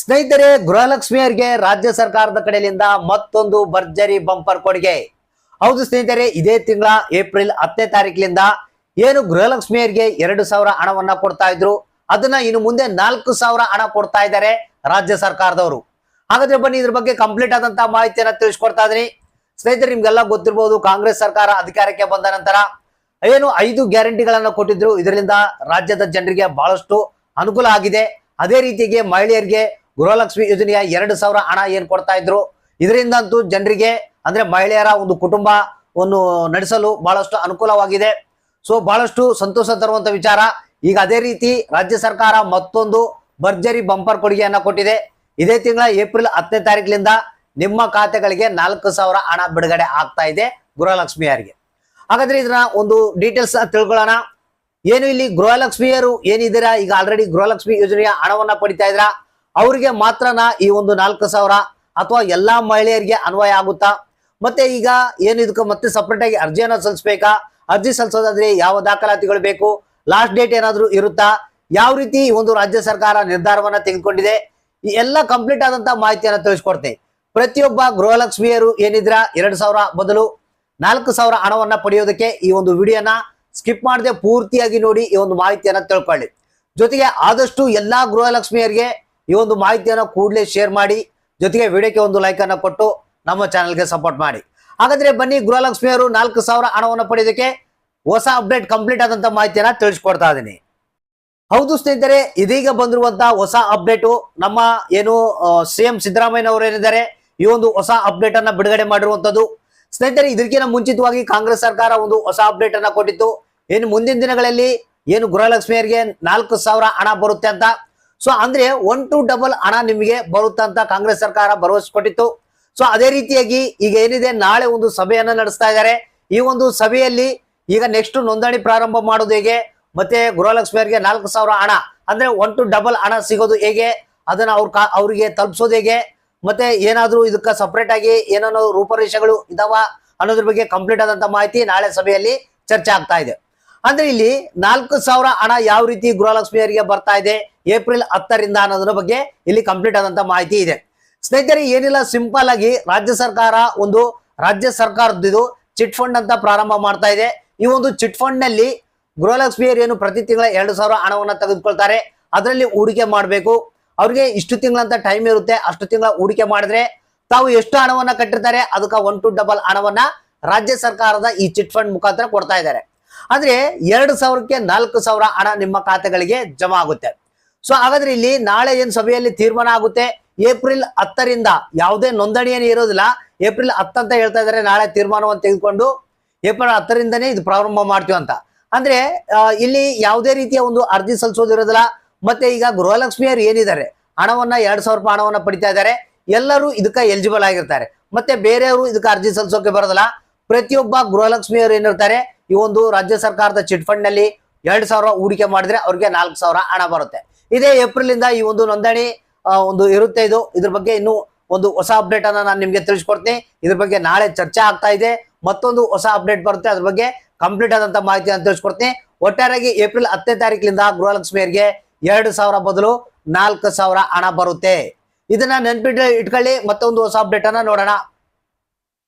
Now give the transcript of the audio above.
ಸ್ನೇಹಿತರೆ ಗೃಹಲಕ್ಷ್ಮಿಯರಿಗೆ ರಾಜ್ಯ ಸರ್ಕಾರದ ಕಡೆಯಿಂದ ಮತ್ತೊಂದು ಭರ್ಜರಿ ಬಂಪರ್ ಕೊಡುಗೆ. ಹೌದು ಸ್ನೇಹಿತರೆ, ಇದೇ ತಿಂಗಳ ಏಪ್ರಿಲ್ ಹತ್ತನೇ ತಾರೀಕಿನಿಂದ ಏನು ಗೃಹಲಕ್ಷ್ಮಿಯರಿಗೆ ಎರಡು ಸಾವಿರ ಹಣವನ್ನ ಕೊಡ್ತಾ ಇದ್ರು. ಅದನ್ನ ಇನ್ನು ಮುಂದೆ ನಾಲ್ಕು ಸಾವಿರ ಹಣ ಕೊಡ್ತಾ ಇದ್ದಾರೆ ರಾಜ್ಯ ಸರ್ಕಾರದವರು. ಹಾಗಾದ್ರೆ ಬನ್ನಿ ಇದ್ರ ಬಗ್ಗೆ ಕಂಪ್ಲೀಟ್ ಆದಂತಹ ಮಾಹಿತಿಯನ್ನ ತಿಳಿಸ್ಕೊಡ್ತಾ ಇದೀನಿ. ಸ್ನೇಹಿತರೆ, ನಿಮ್ಗೆಲ್ಲ ಗೊತ್ತಿರಬಹುದು ಕಾಂಗ್ರೆಸ್ ಸರ್ಕಾರ ಅಧಿಕಾರಕ್ಕೆ ಬಂದ ನಂತರ ಏನು ಐದು ಗ್ಯಾರಂಟಿಗಳನ್ನ ಕೊಟ್ಟಿದ್ರು. ಇದರಿಂದ ರಾಜ್ಯದ ಜನರಿಗೆ ಬಹಳಷ್ಟು ಅನುಕೂಲ ಆಗಿದೆ. ಅದೇ ರೀತಿಗೆ ಮಹಿಳೆಯರಿಗೆ ಗೃಹಲಕ್ಷ್ಮಿ ಯೋಜನೆಯ ಎರಡು ಸಾವಿರ ಹಣ ಏನ್ ಕೊಡ್ತಾ ಇದ್ರು? ಇದರಿಂದಂತೂ ಜನರಿಗೆ, ಅಂದ್ರೆ ಮಹಿಳೆಯರ ಒಂದು ಕುಟುಂಬವನ್ನು ನಡೆಸಲು ಬಹಳಷ್ಟು ಅನುಕೂಲವಾಗಿದೆ. ಸೊ ಬಹಳಷ್ಟು ಸಂತೋಷ ತರುವಂತ ವಿಚಾರ. ಈಗ ಅದೇ ರೀತಿ ರಾಜ್ಯ ಸರ್ಕಾರ ಮತ್ತೊಂದು ಭರ್ಜರಿ ಬಂಪರ್ ಕೊಡುಗೆಯನ್ನ ಕೊಟ್ಟಿದೆ. ಇದೇ ತಿಂಗಳ ಏಪ್ರಿಲ್ ಹತ್ತನೇ ತಾರೀಕಿನಿಂದ ನಿಮ್ಮ ಖಾತೆಗಳಿಗೆ ನಾಲ್ಕು ಸಾವಿರ ಹಣ ಬಿಡುಗಡೆ ಆಗ್ತಾ ಇದೆ ಗೃಹಲಕ್ಷ್ಮಿಯರಿಗೆ. ಹಾಗಾದ್ರೆ ಇದನ್ನ ಒಂದು ಡೀಟೇಲ್ಸ್ ತಿಳ್ಕೊಳ್ಳೋಣ. ಏನು ಇಲ್ಲಿ ಗೃಹಲಕ್ಷ್ಮಿಯರು ಏನಿದ್ದೀರಾ? ಈಗ ಆಲ್ರೆಡಿ ಗೃಹಲಕ್ಷ್ಮಿ ಯೋಜನೆಯ ಹಣವನ್ನ ಪಡಿತಾ ಇದ್ರ ಅವರಿಗೆ ಮಾತ್ರನ ಈ ಒಂದು ನಾಲ್ಕು ಸಾವಿರ ಅಥವಾ ಎಲ್ಲಾ ಮಹಿಳೆಯರಿಗೆ ಅನ್ವಯ ಆಗುತ್ತಾ? ಮತ್ತೆ ಈಗ ಏನು ಮತ್ತೆ ಸಪ್ರೇಟ್ ಆಗಿ ಅರ್ಜಿಯನ್ನ ಸಲ್ಲಿಸಬೇಕಾ? ಅರ್ಜಿ ಸಲ್ಲಿಸೋದಾದ್ರೆ ಯಾವ ದಾಖಲಾತಿಗಳು ಬೇಕು? ಲಾಸ್ಟ್ ಡೇಟ್ ಏನಾದರೂ ಇರುತ್ತಾ? ಯಾವ ರೀತಿ ಈ ಒಂದು ರಾಜ್ಯ ಸರ್ಕಾರ ನಿರ್ಧಾರವನ್ನ ತೆಗೆದುಕೊಂಡಿದೆ? ಈ ಎಲ್ಲ ಕಂಪ್ಲೀಟ್ ಆದಂತ ಮಾಹಿತಿಯನ್ನ ತಿಳಿಸ್ಕೊಡ್ತೇನೆ. ಪ್ರತಿಯೊಬ್ಬ ಗೃಹಲಕ್ಷ್ಮಿಯರು ಏನಿದ್ರ? ಎರಡ್ ಸಾವಿರ ಬದಲು ನಾಲ್ಕು ಸಾವಿರ ಹಣವನ್ನ ಪಡೆಯೋದಕ್ಕೆ ಈ ಒಂದು ವಿಡಿಯೋನ ಸ್ಕಿಪ್ ಮಾಡದೆ ಪೂರ್ತಿಯಾಗಿ ನೋಡಿ ಈ ಒಂದು ಮಾಹಿತಿಯನ್ನ ತಿಳ್ಕೊಳ್ಳಿ. ಜೊತೆಗೆ ಆದಷ್ಟು ಎಲ್ಲಾ ಗೃಹಲಕ್ಷ್ಮಿಯರಿಗೆ ಈ ಒಂದು ಮಾಹಿತಿಯನ್ನು ಕೂಡಲೇ ಶೇರ್ ಮಾಡಿ, ಜೊತೆಗೆ ವಿಡಿಯೋಕ್ಕೆ ಒಂದು ಲೈಕ್ ಕೊಟ್ಟು ನಮ್ಮ ಚಾನಲ್ಗೆ ಸಪೋರ್ಟ್ ಮಾಡಿ. ಹಾಗಾದ್ರೆ ಬನ್ನಿ ಗೃಹಲಕ್ಷ್ಮಿಯರು ನಾಲ್ಕು ಸಾವಿರ ಹಣವನ್ನು ಪಡೆಯೋದಕ್ಕೆ ಹೊಸ ಅಪ್ಡೇಟ್ ಕಂಪ್ಲೀಟ್ ಆದಂತ ಮಾಹಿತಿಯನ್ನ ತಿಳಿಸ್ಕೊಡ್ತಾ ಇದ್ದೀನಿ. ಹೌದು ಸ್ನೇಹಿತರೆ, ಇದೀಗ ಬಂದಿರುವಂತಹ ಹೊಸ ಅಪ್ಡೇಟು ನಮ್ಮ ಏನು ಸಿ ಎಂ ಸಿದ್ದರಾಮಯ್ಯ ಏನಿದ್ದಾರೆ, ಈ ಒಂದು ಹೊಸ ಅಪ್ಡೇಟ್ ಅನ್ನ ಬಿಡುಗಡೆ ಮಾಡಿರುವಂತದ್ದು. ಸ್ನೇಹಿತರೆ, ಇದಕ್ಕಿಂತ ಮುಂಚಿತವಾಗಿ ಕಾಂಗ್ರೆಸ್ ಸರ್ಕಾರ ಒಂದು ಹೊಸ ಅಪ್ಡೇಟ್ ಅನ್ನ ಕೊಟ್ಟಿತ್ತು. ಏನು ಮುಂದಿನ ದಿನಗಳಲ್ಲಿ ಏನು ಗೃಹಲಕ್ಷ್ಮಿಯರಿಗೆ ನಾಲ್ಕು ಸಾವಿರ ಹಣ ಬರುತ್ತೆ ಅಂತ ಸೊ ಅಂದ್ರೆ ಒನ್ ಟು ಡಬಲ್ ಹಣ ನಿಮಗೆ ಬರುತ್ತೆ ಅಂತ ಕಾಂಗ್ರೆಸ್ ಸರ್ಕಾರ ಭರವಸೆ ಕೊಟ್ಟಿತ್ತು. ಸೊ ಅದೇ ರೀತಿಯಾಗಿ ಈಗ ಏನಿದೆ, ನಾಳೆ ಒಂದು ಸಭೆಯನ್ನ ನಡೆಸ್ತಾ ಇದ್ದಾರೆ. ಈ ಒಂದು ಸಭೆಯಲ್ಲಿ ಈಗ ನೆಕ್ಸ್ಟ್ ನೋಂದಣಿ ಪ್ರಾರಂಭ ಮಾಡೋದು ಹೇಗೆ? ಮತ್ತೆ ಗೃಹಲಕ್ಷ್ಮಿಯರಿಗೆ ನಾಲ್ಕು ಸಾವಿರ ಹಣ. ಅಂದ್ರೆ ಒನ್ ಟು ಡಬಲ್ ಹಣ ಸಿಗೋದು ಹೇಗೆ? ಅದನ್ನ ಅವ್ರ ಅವರಿಗೆ ತಲುಪಿಸೋದು ಹೇಗೆ? ಮತ್ತೆ ಏನಾದ್ರೂ ಇದಕ್ಕ ಸಪ್ರೇಟ್ ಆಗಿ ಏನೇನೋ ರೂಪರೇಷೆಗಳು ಇದಾವ ಅನ್ನೋದ್ರ ಬಗ್ಗೆ ಕಂಪ್ಲೀಟ್ ಆದಂತ ಮಾಹಿತಿ ನಾಳೆ ಸಭೆಯಲ್ಲಿ ಚರ್ಚೆ ಆಗ್ತಾ ಇದೆ. ಅಂದ್ರೆ ಇಲ್ಲಿ ನಾಲ್ಕು ಸಾವಿರ ಹಣ ಯಾವ ರೀತಿ ಗೃಹಲಕ್ಷ್ಮಿಯರಿಗೆ ಬರ್ತಾ ಇದೆ? ಏಪ್ರಿಲ್ ಹತ್ತರಿಂದ ಅನ್ನೋದ್ರ ಬಗ್ಗೆ ಇಲ್ಲಿ ಕಂಪ್ಲೀಟ್ ಆದಂತ ಮಾಹಿತಿ ಇದೆ. ಸ್ನೇಹಿತರೆ, ಏನಿಲ್ಲ ಸಿಂಪಲ್ ಆಗಿ ರಾಜ್ಯ ಸರ್ಕಾರ ಒಂದು ರಾಜ್ಯ ಸರ್ಕಾರದ್ದು ಚಿಟ್ ಫಂಡ್ ಅಂತ ಪ್ರಾರಂಭ ಮಾಡ್ತಾ ಇದೆ. ಈ ಒಂದು ಚಿಟ್ ಫಂಡ್ನಲ್ಲಿ ಗೃಹಲಕ್ಷ್ಮಿಯರು ಏನು ಪ್ರತಿ ತಿಂಗಳ ಎರಡು ಸಾವಿರ ಹಣವನ್ನು ತೆಗೆದುಕೊಳ್ತಾರೆ. ಅದರಲ್ಲಿ ಹೂಡಿಕೆ ಮಾಡಬೇಕು. ಅವ್ರಿಗೆ ಇಷ್ಟು ತಿಂಗಳಂತ ಟೈಮ್ ಇರುತ್ತೆ. ಅಷ್ಟು ತಿಂಗಳ ಹೂಡಿಕೆ ಮಾಡಿದ್ರೆ ತಾವು ಎಷ್ಟು ಹಣವನ್ನ ಕಟ್ಟಿರ್ತಾರೆ? ಅದಕ್ಕೆ ಒನ್ ಟು ಡಬಲ್ ಹಣವನ್ನ ರಾಜ್ಯ ಸರ್ಕಾರದ ಈ ಚಿಟ್ ಫಂಡ್ ಮುಖಾಂತರ ಕೊಡ್ತಾ ಇದ್ದಾರೆ. ಆದ್ರೆ ಎರಡು ಸಾವಿರಕ್ಕೆ ನಾಲ್ಕು ಸಾವಿರ ಹಣ ನಿಮ್ಮ ಖಾತೆಗಳಿಗೆ ಜಮಾ ಆಗುತ್ತೆ. ಸೊ ಹಾಗಾದ್ರೆ ಇಲ್ಲಿ ನಾಳೆ ಏನ್ ಸಭೆಯಲ್ಲಿ ತೀರ್ಮಾನ ಆಗುತ್ತೆ? ಏಪ್ರಿಲ್ ಹತ್ತರಿಂದ ಯಾವುದೇ ನೋಂದಣಿ ಏನು ಇರೋದಿಲ್ಲ. ಏಪ್ರಿಲ್ ಹತ್ತಂತ ಹೇಳ್ತಾ ಇದ್ದಾರೆ. ನಾಳೆ ತೀರ್ಮಾನವನ್ನು ತೆಗೆದುಕೊಂಡು ಏಪ್ರಿಲ್ ಹತ್ತರಿಂದನೇ ಇದು ಪ್ರಾರಂಭ ಮಾಡ್ತೀವಿ ಅಂತ. ಅಂದ್ರೆ ಇಲ್ಲಿ ಯಾವುದೇ ರೀತಿಯ ಒಂದು ಅರ್ಜಿ ಸಲ್ಲಿಸೋದಿರೋದಿಲ್ಲ ಮತ್ತೆ ಈಗ ಗೃಹಲಕ್ಷ್ಮಿಯರು ಏನಿದ್ದಾರೆ? ಹಣವನ್ನ ಎರಡ್ ಸಾವಿರ ರೂಪಾಯಿ ಹಣವನ್ನ ಪಡಿತಾ ಇದ್ದಾರೆ. ಎಲ್ಲರೂ ಇದಕ್ಕೆ ಎಲಿಜಿಬಲ್ ಆಗಿರ್ತಾರೆ. ಮತ್ತೆ ಬೇರೆಯವರು ಇದಕ್ಕೆ ಅರ್ಜಿ ಸಲ್ಲಿಸೋಕೆ ಬರೋದಿಲ್ಲ. ಪ್ರತಿಯೊಬ್ಬ ಗೃಹಲಕ್ಷ್ಮಿಯವರು ಏನಿರ್ತಾರೆ? ಈ ಒಂದು ರಾಜ್ಯ ಸರ್ಕಾರದ ಚಿಟ್ ಫಂಡ್ನಲ್ಲಿ ಎರಡ್ ಸಾವಿರ ಹೂಡಿಕೆ ಮಾಡಿದ್ರೆ ಅವ್ರಿಗೆ ನಾಲ್ಕು ಸಾವಿರ ಹಣ ಬರುತ್ತೆ. ಇದೇ ಏಪ್ರಿಲ್ ಇಂದ ಈ ಒಂದು ನೋಂದಣಿ ಒಂದು ಇರುತ್ತೆ ಇದು. ಇದ್ರ ಬಗ್ಗೆ ಇನ್ನು ಒಂದು ಹೊಸ ಅಪ್ಡೇಟ್ ಅನ್ನ ನಾನು ನಿಮ್ಗೆ ತಿಳಿಸ್ಕೊಡ್ತೀನಿ. ಇದ್ರ ಬಗ್ಗೆ ನಾಳೆ ಚರ್ಚೆ ಆಗ್ತಾ ಇದೆ. ಮತ್ತೊಂದು ಹೊಸ ಅಪ್ಡೇಟ್ ಬರುತ್ತೆ. ಅದ್ರ ಬಗ್ಗೆ ಕಂಪ್ಲೀಟ್ ಆದಂತ ಮಾಹಿತಿ ನಾನು ತಿಳಿಸ್ಕೊಡ್ತೀನಿ. ಒಟ್ಟಾರೆಯಾಗಿ ಏಪ್ರಿಲ್ ಹತ್ತನೇ ತಾರೀಕಿನಿಂದ ಗೃಹಲಕ್ಷ್ಮಿಯರಿಗೆ ಎರಡು ಸಾವಿರ ಬದಲು ನಾಲ್ಕು ಸಾವಿರ ಹಣ ಬರುತ್ತೆ. ಇದನ್ನ ನೆನ್ಪಿಟ್ಟು ಇಟ್ಕೊಳ್ಳಿ. ಮತ್ತೊಂದು ಹೊಸ ಅಪ್ಡೇಟ್ ಅನ್ನ ನೋಡೋಣ.